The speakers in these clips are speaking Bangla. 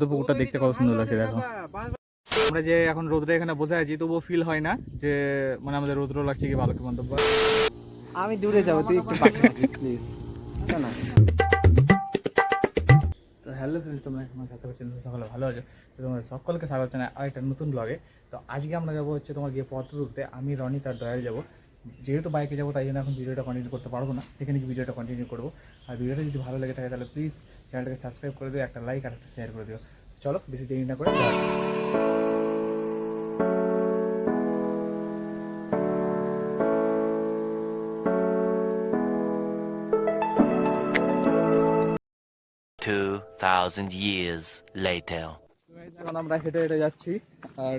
তো পুকুরটা দেখতে কত সুন্দর লাগছে দেখো। আমরা যে এখন রোদ্রে এখানে বসে আছি তবুও ফিল হয় না যে মানে আমাদের রোদ্র লাগছে কি ভালো কি মন্দ আমি দূরে যাব তুই একটু প্লিজ তো হ্যালো ফ্রেন্ড তোমরা আশা করছি তোমরা সকলে ভালো আছো। তো তোমাদের সকলকে স্বাগত জানাই আরেকটা নতুন ব্লগে তো আজকে আমরা যাব হচ্ছে তোমার গিয়ে পথ তুলতে আমি রনি তার দয়াল যাব। যেহেতু বাইকে যাব তাই জন্য এখন ভিডিওটা কন্টিনিউ করতে পারব না। সেখানে কি ভিডিওটা কন্টিনিউ করব। আর ভিডিওটা যদি ভালো লেগে থাকে তাহলে প্লিজ চ্যানেলটাকে সাবস্ক্রাইব করে দিও একটা লাইক আর একটা শেয়ার করে দিও। চলো বেশি দেরি না করে Two thousand years later. এখন আমরা হেঁটে হেঁটে যাচ্ছি আর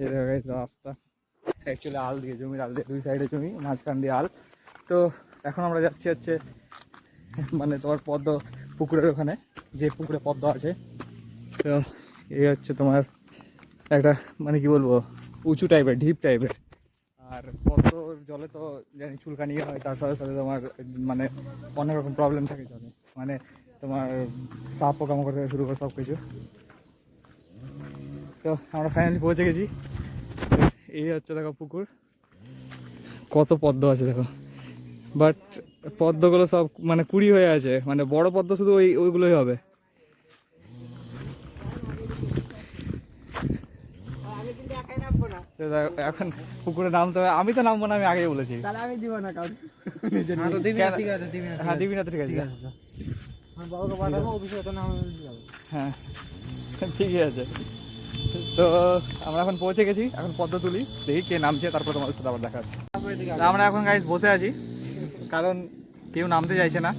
এই রাস্তা। অ্যাকচুয়ালি আল দিয়ে, জমির আল দিয়ে, দুই সাইডে জমি, মাঝখান দিয়ে আল। তো এখন আমরা যাচ্ছি হচ্ছে মানে তোমার পদ্ম পুকুরের ওখানে, যে পুকুরে পদ্ম আছে। তো এই হচ্ছে তোমার একটা মানে কি বলব, উঁচু টাইপের ঢিপ টাইপের আর পদ্মর জলে তো জানি চুলকানি হয়, তার সাথে সাথে তোমার মানে অনেক রকম প্রবলেম থাকে জলে। মানে তোমার সাপ পোকামাকড় থেকে শুরু করে সব কিছু তো আমরা ফাইনালি পৌঁছে গেছি। এই হচ্ছে দেখো পুকুর। কত পদ্ম আছে দেখো। বাট পদ্মগুলো সব মানে কুড়ি হয়ে আছে। মানে বড় পদ্ম শুধু ওই ওইগুলোই হবে। আমি কিন্তু একাই নামবো না তো দেখো, এখন পুকুরে নামতে হবে। আমি তো নামবো না আমি আগেই বলেছি। তাহলে আমি দিব না কাউকে। কেন- ঠিক আছে দিবি হ্যাঁ দিবি না তো ঠিক আছে। যাব হ্যাঁ ঠিকই আছে। তো আমরা এখন পৌঁছে গেছি, এখন পদ্ম তুলি, দেখি কে নামছে, তারপর তোমাদের সাথে আবার দেখা হচ্ছে। আমরা এখন গাইজ বসে আছি, কারণ কেউ নামতে চাইছে না।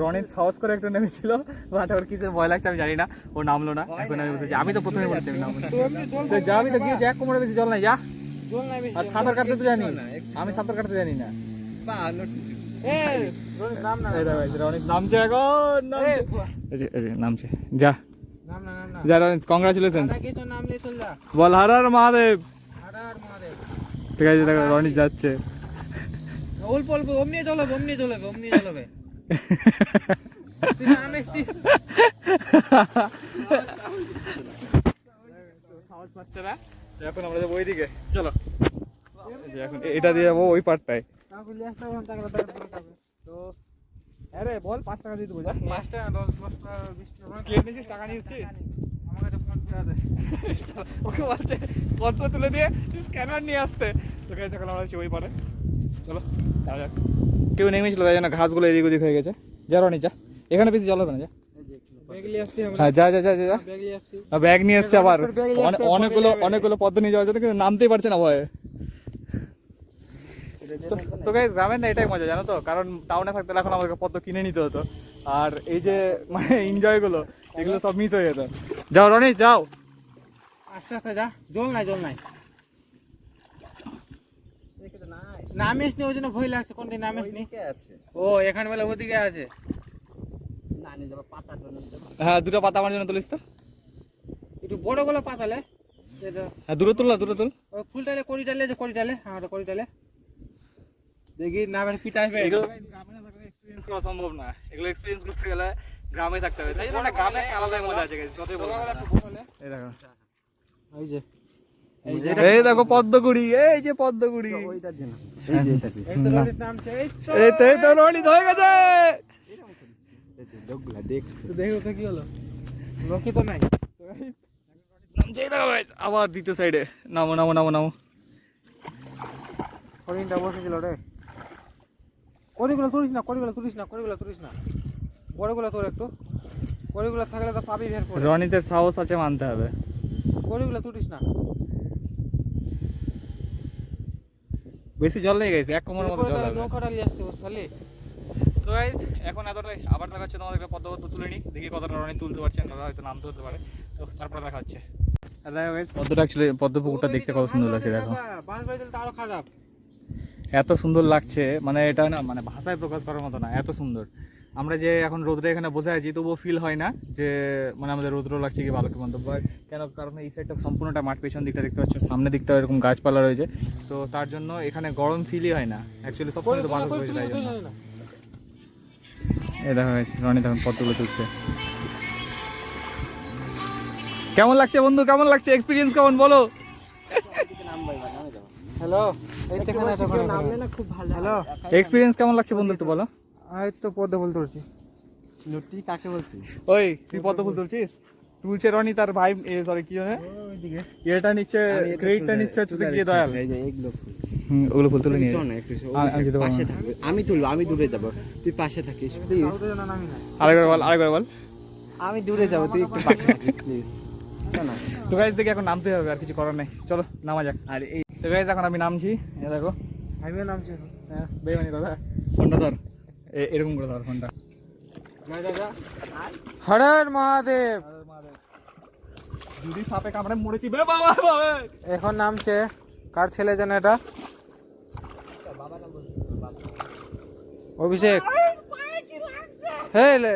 রনিত সাহস করে একটু নেমেছিল বাট ওর কিসের ভয় লাগছে আমি জানি না, ও নামলো না, এখন আমি বসেছি আমি তো প্রথমে বলছি আমি নামবো। তো যাবি তো গিয়ে দেখ কোমরে বেশি জল নাই, যা। আর সাঁতার কাটতে তো জানি, আমি সাঁতার কাটতে জানি না। যে নামছে এখন নামছে। যে। কংগ্রাচুলেশন বল হার হার মহাদেব। ঠিক আছে দেখো রনিত যাচ্ছে। অল্প অল্প অমনি চলবে অমনি চলবে অমনি চলবে তুই নাম এসছি সাহস পাচ্ছে না? তো এখন আমরা যাব ওইদিকে। চলো। এখন এটা দিয়ে যাব ওই পার্টটায় হবে। তো আরে বল পাঁচ টাকা দিয়ে দেবো যা পাঁচ টাকা দশ দশ টাকা বিশ টাকা। নিয়েছিস টাকা নিয়েছিস? আমার কাছে ফোন পে আছে। ওকে বলছে পদ্ম তুলে দিয়ে স্ক্যানার নিয়ে আসতে। তো গেছে এখন আমরা ওই পারে। চলো যাওয়া যাক। কেউ নেমেছিল তাই জন্য ঘাসগুলো এদিক ওদিক হয়ে গেছে। যা রনি যা। এখানে বেশি জল হবে না যা। ব্যাগ নিয়ে আসছি হ্যাঁ যা যা যা যা, যা। ব্যাগ নিয়ে আসছি। ব্যাগ নিয়ে এসছে আবার। অনেকগুলো অনেকগুলো পদ্ম নিয়ে যাওয়ার জন্য কিন্তু নামতেই পারছে না ভয়ে। তো- গাইজ গ্রামের না এটাই মজা জানো তো? কারণ টাউনে থাকতে এখন আমাকে পদ্ম কিনে নিতে হতো। আর এই যে মানে এনজয়গুলো এগুলো সব মিস হয়ে যেত। যাও রনি যাও। আস্তে আস্তে যা। জল নাই জল নাই। নামিস নি ওই জন্য ভয় লাগছে কোনটি নামিস নি ও এখানে বলে ওদিকে আছে। হ্যাঁ দুটো পাতা আমার জন্য তুলিস তো। একটু বড়গুলো পাতালে হ্যাঁ দূরে তুল না দূরে তুল। ওই ফুলটালে কড়িটালে যে কড়িটালে হ্যাঁ কড়িটালে দেখি না বেশ পিটাই এগুলো গ্রামে থাকলে এক্সপিরিয়েন্স করা সম্ভব না। এগুলো এক্সপিরিয়েন্স করতে গেলে গ্রামে থাকতে হবে। তাই না? গ্রামে একটা আলাদাই মজা আছে guys, যতই বলো এই দেখো। ওই যে এই দেখো পদ্মগুড়ি এই যে পদ্মগুড়ি। এই তো রনির নামছে এই তো। এই তো এই তো রনি হয়ে গেছে। তো দেখো তো কি হলো। লোকই তো নাই। নামছে এই দেখো guys, আবার দ্বিতীয় সাইডে নামো নামো নামো নামো। হরিণটা বসেছিল রে। কড়িগুলো তুলিস না কড়িগুলো তুলিস না কড়িগুলো তুলিস না। বড়গুলো তোর একটু। কড়িগুলো থাকলে তো পাবি বের করে। রনিতে সাহস আছে মানতে হবে। কড়িগুলো তুলিস না। বেশি জল নেই গেছে এক কোমরের মতো জল হবে। নৌকাটা নিয়ে আসতে তাহলে। তো গাইস এখন এতটাই। আবার দেখা হচ্ছে তোমাদেরকে পদ্ম পদ্ম তুলে নি দেখি কতটা রনি তুলতে পারছে না হয়তো নামতে হতে পারে। তো তারপরে দেখা হচ্ছে। আর দেখো গাইস পদ্মটা অ্যাকচুয়ালি পদ্ম পুকুরটা দেখতে কত সুন্দর লাগছে দেখো। বাস বাই দিলে তো আরও খারাপ। এত সুন্দর লাগছে মানে এটা না মানে ভাষায় প্রকাশ করার মতো না, এত সুন্দর। আমরা যে এখন রোদ্রে এখানে বসে আছি, তবুও ফিল হয় না যে মানে আমাদের রোদ্র লাগছে কি ভালো কি মন্দ। বাট কেন? কারণ এই সাইডটা সম্পূর্ণটা মাঠ পেছন দিকটা দেখতে পাচ্ছ সামনে দিকটা এরকম গাছপালা রয়েছে। তো তার জন্য এখানে গরম ফিলই হয় না। অ্যাকচুয়ালি সব তো বাতাস হয়েছে তাই জন্য। দেখো রনি তখন পদ্মগুলো তুলছে। কেমন লাগছে বন্ধু? কেমন লাগছে? এক্সপিরিয়েন্স কেমন? বলো। হ্যালো এই তো এখানে তখন না খুব ভালো হ্যালো এক্সপিরিয়েন্স কেমন লাগছে বন্ধু একটু বলো। এই তো পদ্ম ফুল তুলছি লুটি কাকে বলছিস? ওই তুই পদ্ম ফুল তুলছিস তুলছে রনি তার ভাই সরি কি জানে? ওইদিকে এটা নিচ্ছে ক্রেডিটটা নিচ্ছে হচ্ছে গিয়ে দয়াল। এই যে এগুলো হুম ওগুলো ফুল তুলে নিয়ে চল একটু পাশে থাকবে। আমি তুলবো আমি দূরে যাব। তুই পাশে থাকিস প্লিজ আরেকবার বল আরেকবার বল। আমি দূরে যাব তুই একটু পাশে থাকিস প্লিজ না তো গাইজ দেখি এখন নামতে হবে আর কিছু করার নেই। চলো নামা যাক। আর এই তো গাইজ এখন আমি নামছি। এ দেখো। আমিও নামছি হ্যাঁ বেমানি কথা ফোনটা ধর। এরকম করে ধর ফোনটা। হরের মহাদেব। যদি সাপে কামড়ে মরেছি বে বাবা বাবা। এখন নামছে। কার ছেলে যেন এটা? অভিষেক। হেই লে।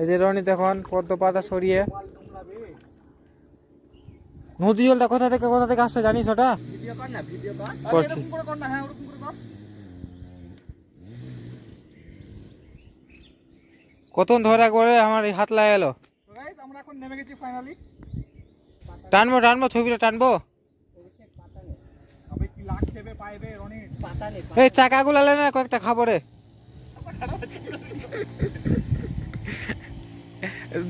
এই যে রনিত এখন পদ্ম পাতা সরিয়ে নদী জলটা কোথা থেকে কোথা থেকে আসছে জানিস ওটা? ভিডিও কর না ভিডিও কর। করছি। করে কর না হ্যাঁ ওরকম করে কর। কতক্ষণ ধরে করে আমার এই হাত লাগা গেলো আমরা এখন নেমে গেছি ফাইনালি টানবো টানবো ছবিটা টানবো। এই চাকাগুলো লে না কয়েকটা খাব রে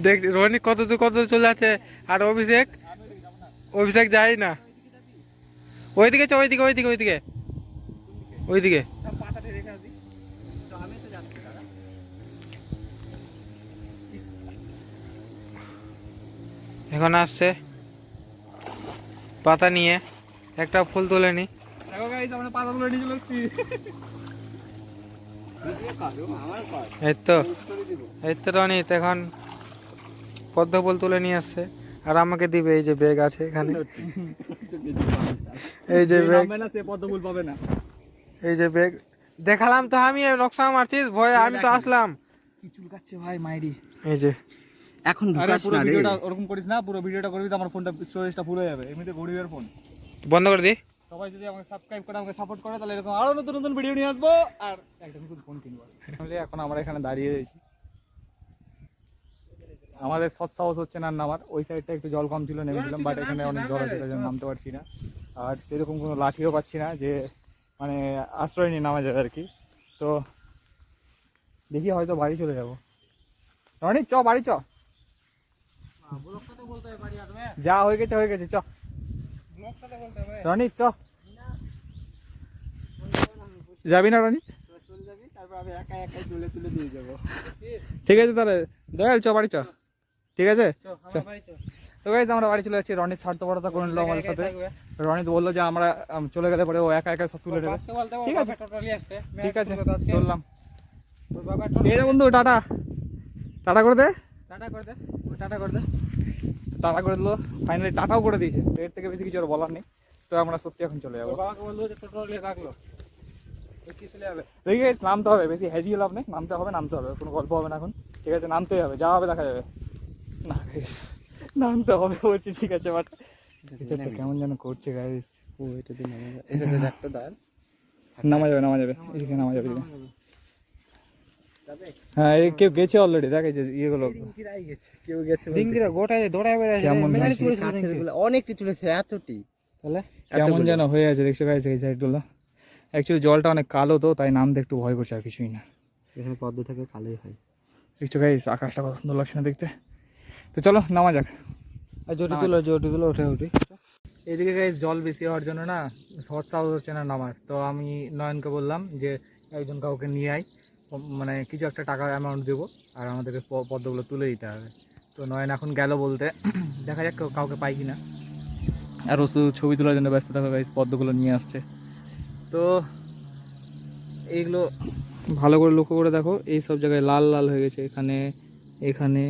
দেখ রনি কত দূর কত দূর চলে আছে আর অভিষেক? অভিষেক যাই না। ওইদিকে চ ওইদিকে ওইদিকে ওইদিকে। ওইদিকে। এখন আসছে। পাতা নিয়ে একটা ফুল তুলে নি। আমরা পাতাগুলো নিয়ে চলে এই তো এই তো রনিত এখন পদ্ম ফুল তুলে নিয়ে আসছে। আর আমাকে দিবে এই যে ব্যাগ আছে এখানে। এই যে ব্যাগ না সে পদ্ম ফুল পাবে না। এই যে ব্যাগ দেখালাম তো আমি নকশা মারছিস ভয়ে আমি তো আসলাম। কি চুলকাচ্ছে ভাই মাইরি। এই যে। এখন আরে ঢুকাস পুরো না রে। ভিডিওটা ওরকম করিস না পুরো ভিডিওটা করবি তো আমার ফোনটা স্টোরেজটা ফুল হয়ে যাবে। এমনিতে গরিবের ফোন। বন্ধ করে দি। সবাই যদি আমাকে সাবস্ক্রাইব করে আমাকে সাপোর্ট করে তাহলে এরকম আরও নতুন নতুন ভিডিও নিয়ে আসব। আর একটা নতুন ফোন কিনবো। তাহলে এখন আমরা এখানে দাঁড়িয়ে রয়েছি আমাদের সৎ সাহস হচ্ছে না নামার। ওই সাইডটা একটু জল কম ছিল নেমেছিলাম বাট এখানে অনেক জল আছে তাই জন্য নামতে পারছি না। আর সেরকম কোনো লাঠিও পাচ্ছি না যে মানে আশ্রয় নিয়ে নামা যাবে আর কি। তো দেখি হয়তো বাড়ি চলে যাব। রনি চ বাড়ি চ। যা হয়ে গেছে হয়ে গেছে চ। রনি চ। যাবি না রনি যাবি একা একাই তুলে তুলে দিয়ে যাব। ঠিক আছে তাহলে। দয়াল চ বাড়ি চ। ঠিক আছে? তো গাইজ আমরা বাড়ি চলে যাচ্ছি রনির স্বার্থপরতা করে নিল আমাদের সাথে। রনিত বলল যে আমরা চলে গেলে পরে ও একা একা সব তুলে দেবে। ঠিক আছে। ঠিক আছে চললাম। ঠিক আছে বন্ধু টাটা। টাটা করে দে। টাটা করে দে টাটা করে দে। টাটা করে দিলো। ফাইনালি টাটাও করে দিয়েছে। এর থেকে বেশি কিছু আর বলার নেই। তো আমরা সত্যি এখন চলে যাব। বাবাকে বলব যে টোটো নিয়ে দেখি নামতে হবে। বেশি হেজিয়ে লাভ নেই। নামতে হবে নামতে হবে। কোনো গল্প হবে না এখন। ঠিক আছে নামতেই হবে। যা হবে দেখা যাবে। নামতে হবে বলছি ঠিক আছে বাট কেমন যেন করছে গাইস ও এটা দিয়ে নামা দেখতে দাঁড়। নামা যাবে নামা যাবে। এদিকে নামা যাবে হ্যাঁ এই কেউ গেছে অলরেডি দেখ এই যে ইয়েগুলো কেউ গেছে ডিঙ্গিরা গোটায় দৌড়ায় বেড়ায় মেলারি নাকি? তুলেছিল কাছের অনেকটি তুলেছে এতটি। তাহলে? কেমন যেন হয়ে আছে দেখছ গাইস এই সাইডগুলো অ্যাকচুয়ালি জলটা অনেক কালো তো তাই নামতে একটু ভয় করছে আর কিছুই না। এখানে পদ্ম থেকে কালোই হয়। দেখছ গাইস আকাশটা কত সুন্দর লাগছে না দেখতে? তো চলো নামা যাক। আর জটি তুলো জটি তুলো উঠে উঠি। এদিকে গাইস জল বেশি হওয়ার জন্য না শর্ট সাউন্ড হচ্ছে না নামার। তো আমি নয়নকে বললাম যে একজন কাউকে নিয়ে আয়। মানে কিছু একটা টাকা অ্যামাউন্ট দেবো আর আমাদেরকে পদ্মগুলো তুলে দিতে হবে। তো নয়ন এখন গেল বলতে দেখা যাক কেউ- কাউকে পাই কিনা। আর ও শুধু ছবি তোলার জন্য ব্যস্ত থাকো গাইস পদ্মগুলো নিয়ে আসছে। তো এইগুলো ভালো করে লক্ষ্য করে দেখো এই সব জায়গায় লাল লাল হয়ে গেছে। এখানে এখানে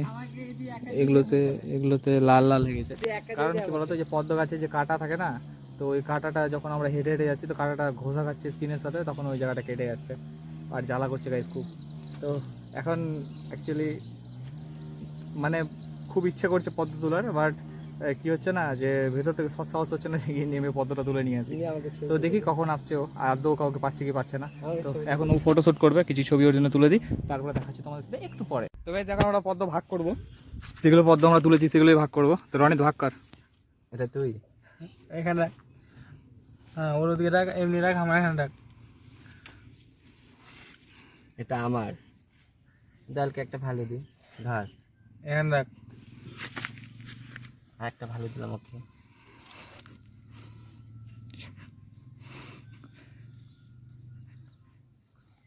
এগুলোতে এগুলোতে লাল লাল হয়ে গেছে। কারণ কি বলতো যে পদ্ম গাছে যে কাঁটা থাকে না তো ওই কাঁটাটা যখন আমরা হেঁটে হেঁটে যাচ্ছি তো কাঁটাটা ঘোষা খাচ্ছে স্কিনের সাথে তখন ওই জায়গাটা কেটে যাচ্ছে। আর জ্বালা করছে গাইস খুব। তো এখন অ্যাকচুয়ালি মানে খুব ইচ্ছে করছে পদ্ম তোলার বাট কি হচ্ছে না যে ভেতর থেকে সৎ সাহস হচ্ছে না গিয়ে নেমে পদ্মটা তুলে নিয়ে আসি। তো দেখি কখন আসছে ও আদৌ কাউকে পাচ্ছে কি পাচ্ছে না। তো এখন ও ফটো শ্যুট করবে কিছু ছবি ওর জন্য তুলে দিই তারপরে দেখাচ্ছি তোমাদের সাথে একটু পরে। তো গাইজ এখন আমরা পদ্ম ভাগ করব। যেগুলো পদ্ম আমরা তুলেছি সেগুলোই ভাগ করব। তো রনিত ভাগ কর। এটা তুই। এখানে রাখ। হ্যাঁ ওর ওদিকে রাখ এমনি রাখ আমার এখানে রাখ। এটা আমার। ডালকে একটা ভালো দি ধর। এখানে রাখ। আর একটা ভালো দিলাম ওকে।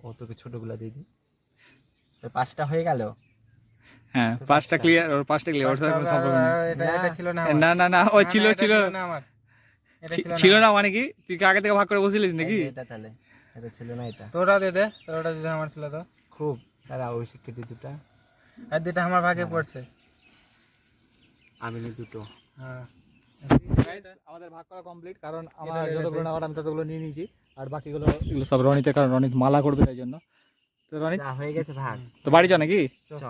ও তোকে ছোটগুলা দিয়ে দি তোর পাঁচটা হয়ে গেল? হ্যাঁ পাঁচটা ক্লিয়ার ওর পাঁচটা ক্লিয়ার ওর সাথে কোনো সম্পর্ক নেই। না না না ওই ছিল ছিল। ছিল ছিল না মানে কি? তুই কি আগে থেকে ভাগ করে বসিলিস নাকি? এটা তাহলে এটা ছিল না এটা। তোরা দে দে তোরা যদি আমার ছিল তো। খুব তারা অভিষেককে দি দুটা। আর দুটা আমার ভাগে পড়ছে। আমি নি দুটো। হ্যাঁ। আমাদের ভাগ করা কমপ্লিট কারণ আমার যতগুলো নেওয়ার আমি ততগুলো নিয়ে নিয়েছি আর বাকিগুলো এগুলো সব রনিতের কারণ রনিত মালা করবে তাই জন্য। তো রনিত হয়ে গেছে ভাগ। তো বাড়ি চ নাকি? চ।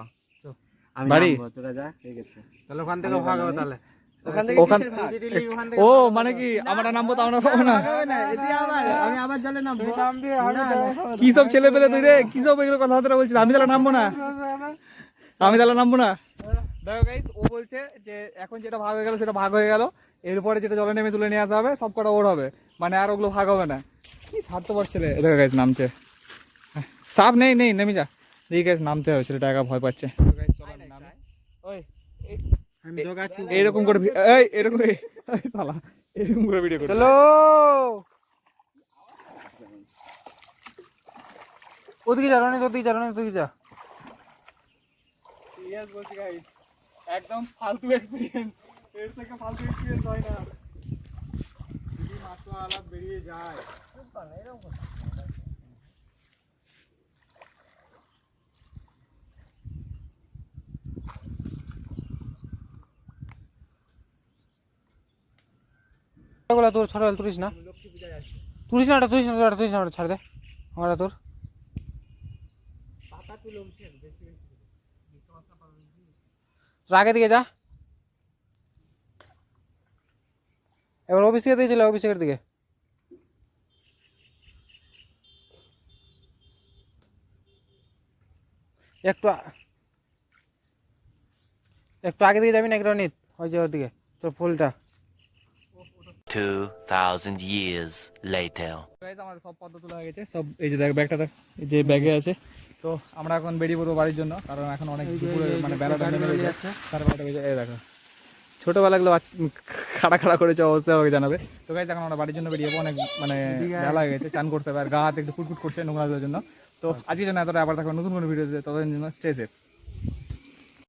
আমি বাড়ি? তোরা যা হয়ে গেছে। তাহলে ওখান থেকে ভাগ হবে তাহলে। ওখান? ও মানে কি আমরা নামবো তো আমরা পাবো না হবে না, এটি আমার, আমি আবার জলে নামবো। না, না, কি সব ছেলে পেলে তুই রে? কি সব এগুলো কথাবার্তা বলছিস? আমি তাহলে নামবো না। আমি তাহলে নামবো না। দেখো গাইস ও বলছে যে এখন যেটা ভাগ হয়ে গেল সেটা ভাগ হয়ে গেল। এরপরে যেটা জলে নেমে তুলে নিয়ে আসা হবে সব কটা ওর হবে। মানে আর ওগুলো ভাগ হবে না। কি স্বার্থপর ছেলে। দেখো গাইস নামছে। সাপ নেই নেই নেমে যা। ঠিক আছে নামতে হবে ছেলেটা একা ভয় পাচ্ছে তো guys, চলো আমি নামি। ওই আমি জোগাচ্ছি এইরকম করে এই এরকম শালা এরকম করে ভিডিও করো চলো। ওদিকে যা রনি ওদিকে যা রনি ওদিকে যা। সিরিয়াস বলছি গাইস একদম ফালতু এক্সপিরিয়েন্স এর থেকে ফালতু এক্সপিরিয়েন্স হয় না। যদি মাত্র আলাপ বেরিয়ে যায়। ওগুলা তোর ছোট তুলিস না। তুলিস না ওটা, তুলিস না ওটা, তুলিস না ওটা, ছাড় দে। আমার তোর। তোর আগে দিকে যা। এবার অফিসের দিকে চলে অফিসের দিকে। একটু আ- একটু আগে দিকে যাবি না একটু নিত ওই যে ওর দিকে, তোর ফুলটা। 2,000 years later. গাইস আমার সব পদ্ম তোলা হয়ে গেছে। সব এই যে দেখ ব্যাগটা দেখ এই যে ব্যাগে আছে। তো আমরা এখন বেরিয়ে পড়ব বাড়ির জন্য কারণ এখন অনেক দুপুরে মানে বেলাটা নেমে গেছে। সাড়ে বারোটা বেজে এই দেখো। ছোটোবেলাগুলো খাড়া খাড়া করেছে অবশ্যই আমাকে জানাবে। তো গাইজ এখন আমরা বাড়ির জন্য বেরিয়ে যাব। অনেক মানে বেলা হয়ে গেছে চান করতে হবে। আর গা হাত একটু ফুটফুট করছে নোংরাগুলোর জন্য। তো আজকের জন্য এতটা আবার দেখো নতুন কোনো ভিডিও ততদিন জন্য স্টে সেফ